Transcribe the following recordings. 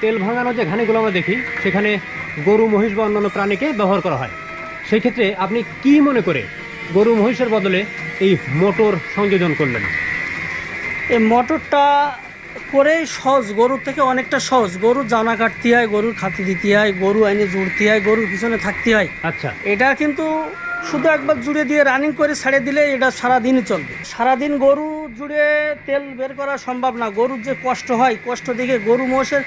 তেল ভাঙানো যে ঘানিগুলো আমরা দেখি সেখানে গরু মহিষ বা অন্যান্য প্রাণীকে ব্যবহার করা হয়। সেই ক্ষেত্রে আপনি কি মনে করে গরু মহিষের বদলে এই মোটর সংযোজন করলেন? এই মোটরটা করেই সহজ গরুর থেকে অনেকটা সহজ। গরু জানা কাটতে হয় গরুর খাতি দিতে হয় গরু আইনে জুড়তে হয় গরুর পিছনে থাকতে হয়। আচ্ছা। এটা কিন্তু শুধু একবার জুড়ে দিয়ে রানিং করে ছেড়ে দিলে এটা সারাদিনই চলবে। সারাদিন গরু জুড়ে তেল বের করা সম্ভব না। গরুর যে কষ্ট হয় কষ্ট দেখে গরু মোষের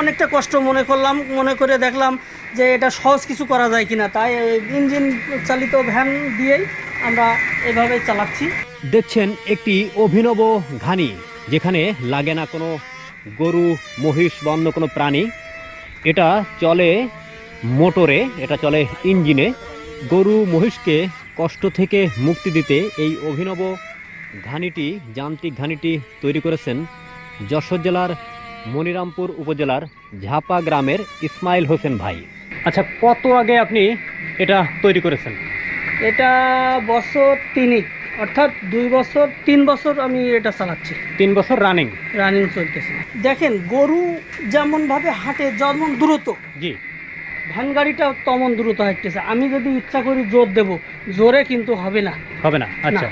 অনেকটা কষ্ট মনে করলাম, মনে করে দেখলাম যে এটা সহজ কিছু করা যায় কিনা। তাই ইঞ্জিন চালিত ভ্যান দিয়েই আমরা এভাবে চালাচ্ছি। দেখছেন একটি অভিনব ঘানি, যেখানে লাগে না কোনো গরু, মহিষ বা অন্য কোনো প্রাণী। এটা চলে মোটরে, এটা চলে ইঞ্জিনে। গরু, মহিষকে কষ্ট থেকে মুক্তি দিতে এই অভিনব ঘানিটি, যান্ত্রিক ঘানিটি তৈরি করেছেন যশোর জেলার মনিরামপুর উপজেলার ঝাপা গ্রামের ইসমাইল হোসেন ভাই। আচ্ছা কত আগে আপনি এটা তৈরি করেছেন? এটা বছর তিনিক অর্থাৎ দুই বছর তিন বছর আমি এটা চালাচ্ছি। তিন বছর রানিং রানিং চলতেছে। দেখেন গরু যেমনভাবে হাঁটে যেমন দ্রুত জি। ভ্যান গাড়িটাও তেমন দ্রুত হাঁটতেছে। আমি যদি ইচ্ছা করি জোর দেব জোরে কিন্তু হবে না। হবে না আচ্ছা।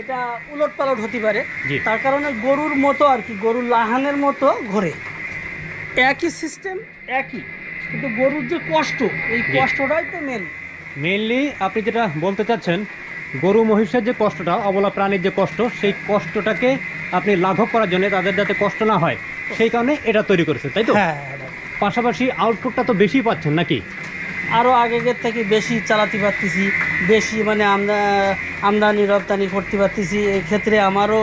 এটা উলট পালট হতে পারে। তার কারণে গরুর মতো আর কি গরুর লাহানের মতো ঘোরে। একই সিস্টেম একই। কিন্তু গরুর যে কষ্ট এই কষ্টটাই তো মেন মেনলি আপনি যেটা বলতে চাচ্ছেন গরু মহিষের যে কষ্টটা অবলা প্রাণীর যে কষ্ট সেই কষ্টটাকে আপনি লাঘব করার জন্য তাদের যাতে কষ্ট না হয় সেই কারণে এটা তৈরি করেছে তাই তো? হ্যাঁ পাশাপাশি আউটপুটটা তো বেশি পাচ্ছেন নাকি? আরও আগের থেকে বেশি চালাতে পারতেছি বেশি মানে আমদা আমদানি রপ্তানি করতে পারতেছি। এই ক্ষেত্রে আমারও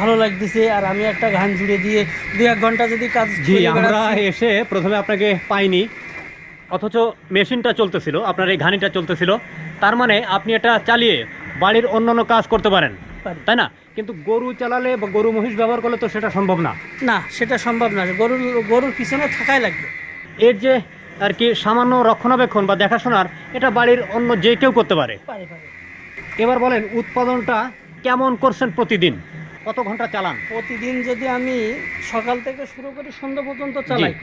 ভালো লাগতেছে আর আমি একটা গান জুড়ে দিয়ে দু এক ঘণ্টা যদি কাজ আমরা এসে প্রথমে আপনাকে পাইনি অথচ মেশিনটা চলতেছিল আপনার এই ঘানিটা চলতেছিল। তার মানে আপনি এটা চালিয়ে বাড়ির অন্যান্য কাজ করতে পারেন তাই না? কিন্তু গরু চালালে বা গরু মহিষ ব্যবহার করলে তো সেটা সম্ভব না। না সেটা সম্ভব না। গরুর গরুর পিছনে থাকাই লাগবে। এর যে আর কি সামান্য রক্ষণাবেক্ষণ বা দেখাশোনার এটা বাড়ির অন্য যে কেউ করতে পারে। পারে পারে। এবার বলেন উৎপাদনটা কেমন করছেন প্রতিদিন? কত ঘণ্টা চালান? প্রতিদিন যদি আমি সকাল থেকে শুরু করে সন্ধ্যা পর্যন্ত চালাই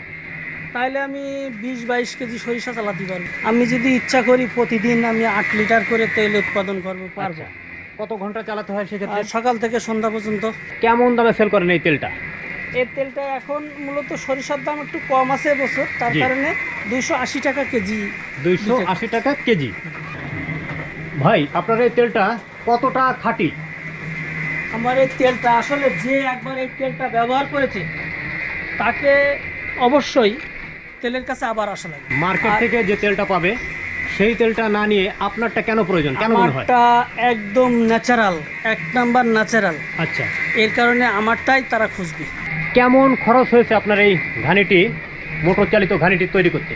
তাহলে আমি বিশ বাইশ কেজি সরিষা চালাতে পারব আমি যদি ইচ্ছা করি প্রতিদিন আমি আট লিটার করে তেল উৎপাদন করব পারব। আচ্ছা। কত ঘণ্টা চালাতে হয় সেক্ষেত্রে? সকাল থেকে সন্ধ্যা পর্যন্ত। কেমন দামে সেল করেন এই তেলটা? এর তেলটা এখন মূলত সরিষার দাম একটু কম আছে এবছর তার কারণে দুইশো আশি টাকা কেজি। দুইশো আশি টাকা কেজি। ভাই আপনার এই তেলটা কতটা খাঁটি? আমার এই তেলটা আসলে যে একবার এই তেলটা ব্যবহার করেছে তাকে অবশ্যই তেলের কাছে আবার আসা লাগবে মার্কেট থেকে যে তেলটা পাবে সেই তেলটা না নিয়ে আপনারটা কেন প্রয়োজন? কেন মনে হয়? আমারটা একদম ন্যাচারাল এক নাম্বার ন্যাচারাল আচ্ছা। এর কারণে আমারটাই তারা খুঁজবে। কেমন খরচ হয়েছে আপনার এই ঘানিটি মোটর চালিত ঘানিটি তৈরি করতে?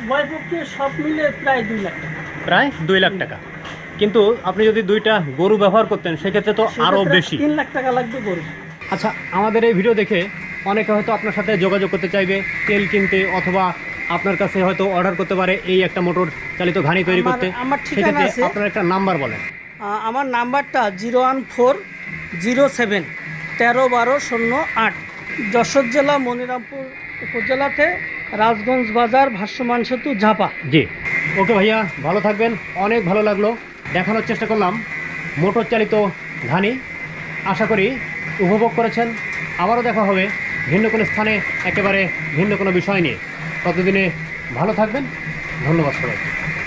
উভয়পক্ষে সব মিলে প্রায় দুই লাখ টাকা। প্রায় দুই লাখ টাকা। কিন্তু আপনি যদি দুইটা গরু ব্যবহার করতেন সেক্ষেত্রে তো আরও বেশি। তিন লাখ টাকা লাগবে গরু। আচ্ছা আমাদের এই ভিডিও দেখে অনেকে হয়তো আপনার সাথে যোগাযোগ করতে চাইবে তেল কিনতে অথবা আপনার কাছে হয়তো অর্ডার করতে পারে এই একটা মোটর চালিত ঘানি তৈরি করতে। আমার ঠিকানা আছে। আপনার একটা নাম্বার বলেন। আমার নাম্বারটা zero one four zero seven তেরো বারো শূন্য আট। যশোর জেলা, মনিরামপুর উপজেলাতে রাজগঞ্জ বাজার ভাষ্যমান সেতু, ঝাপা। জি। ওকে ভাইয়া, ভালো থাকবেন। অনেক ভালো লাগল। দেখানোর চেষ্টা করলাম। মোটর চালিত ঘানি। আশা করি উপভোগ করেছেন। আবারও দেখা হবে ভিন্ন কোনো স্থানে, একেবারে ভিন্ন কোনো বিষয় নিয়ে। ততদিনে ভালো থাকবেন। ধন্যবাদ সবাইকে।